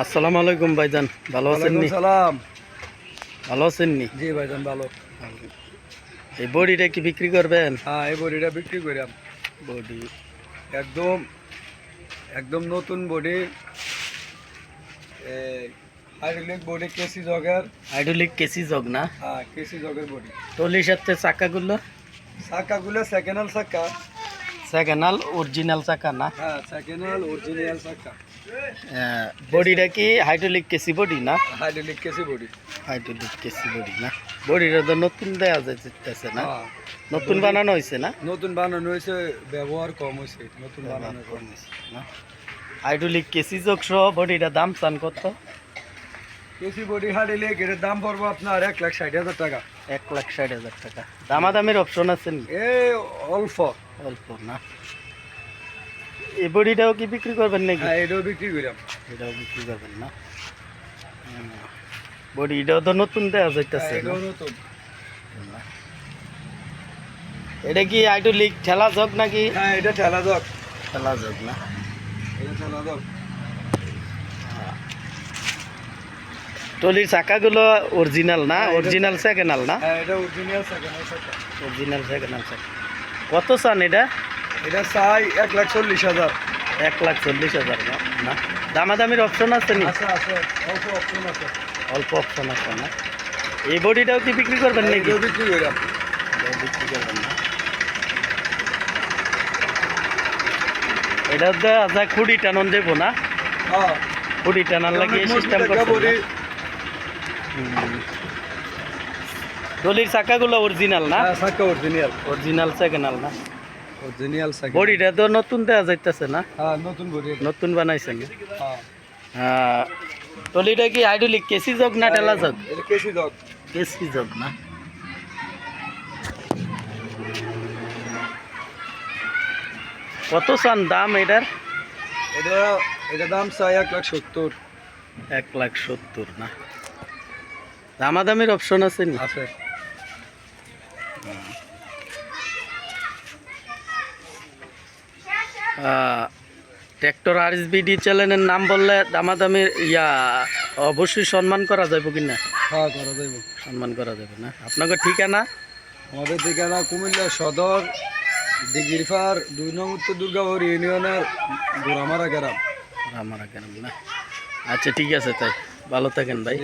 আসসালামু আলাইকুম ভাইজান ভালো আছেন নি? সালাম। ভালো আছেন নি? জি ভাইজান ভালো। এই বডিটা কি বিক্রি করবেন? হ্যাঁ এই বডিটা বিক্রি করিলাম বডি। একদম একদম নতুন বডি। হাইড্রোলিক বডি কেসি জগের। আইডলিক কেসি জগ না? হ্যাঁ কেসি জগের বডি। টলির সাথে চাকাগুলো? চাকাগুলো সেকেন্ড হ্যান্ড চাকা। সেকেন্ডাল অরিজিনাল চাকা না? হ্যাঁ সেকেন্ড হ্যান্ড অরিজিনাল চাকা। বডিটা কি হাইড্রোলিক কেসি বডি না? Hydraulic KC body. Hydraulic KC body না? বডিটা তো নতুন দেওয়া যাইতেছে না? হ্যাঁ। নতুন বানানো হয়েছে না? নতুন বানানো হয়েছে ব্যবহার কম হয়েছে নতুন বানানো কম না? হাইড্রোলিক কেসি যোগ সহ বডিটা দাম চান কত? কেসি বডি হাইড্রোলিক এর দাম পড়ব আপনার এক লাখ ষাট হাজার টাকা। এক লাখ ষাট হাজার টাকা। দামাদামির অপশন আছে নি? এ অল্প। অল্প না? এই বডিটাও কি বিক্রি করবেন নাকি? হ্যাঁ এটাও বিক্রি করিলাম এটাও বিক্রি করবেন না? বডি এটাও তো নতুন দেওয়া যাইতেছে নতুন। এটা কি হাইড্রোলিক ঠেলা যোগ নাকি? হ্যাঁ এটা ঠেলা দক ঠেলা যোগ না? এটা ঠেলা দক টলির চাকাগুলো অরিজিনাল না? হ্যাঁ, অরিজিনাল সেকেন্ডাল না? হ্যাঁ এটা অরিজিনাল সেকেন্ড অরিজিনাল সেকেন্ডাল চাকা কত চান এটা? এটা চাই এক লাখ চল্লিশ হাজার। এক লাখ চল্লিশ হাজার না? দামাদামির অপশন আছে নি? অল্প অপশন আছে। অল্প অপশন আছে না? এই বডিটাও কি বিক্রি করবেন নাকি? বিক্রি বিক্রি করবেন না? এটা তো যা খুঁড়ি টানন দেবো না? খুঁড়ি টানার লাগে সিস্টেম করতে টলির চাকাগুলো অরিজিনাল না? হ্যাঁ চাকা অরিজিনাল অরিজিনাল সেকেন্ডাল না? অরিজিনাল চাকা বডিটা তো নতুন দেওয়া যাইতেছে না? হ্যাঁ নতুন বডি। নতুন বানাইছেন হ্যাঁ। হ্যাঁ টলিটা কি হাইড্রোলিক কেসি যোগ না টেলা যোগ এটা কেসি দক কেসি যোগ না? কত চান দাম এটার? এটা এটা দাম চাই এক লাখ সত্তর। এক লাখ সত্তর না? দামাদামির অপশন আছে নি? আছে। ট্র্যাক্টর আর এস বিডি চ্যানেলের নাম বললে দামাদামির ইয়া অবশ্যই সম্মান করা যাবে কি না? হ্যাঁ করা যাইব। সম্মান করা যাবে না? আপনাকে ঠিকানা? আমাদের ঠিকানা কুমিল্লা সদর দিগিরফার দুই নং উত্তর দুর্গাপুর ইউনিয়নের গোড়ামারা গ্রাম। আমার গ্রাম না? আচ্ছা ঠিক আছে তাই। ভালো থাকেন ভাই।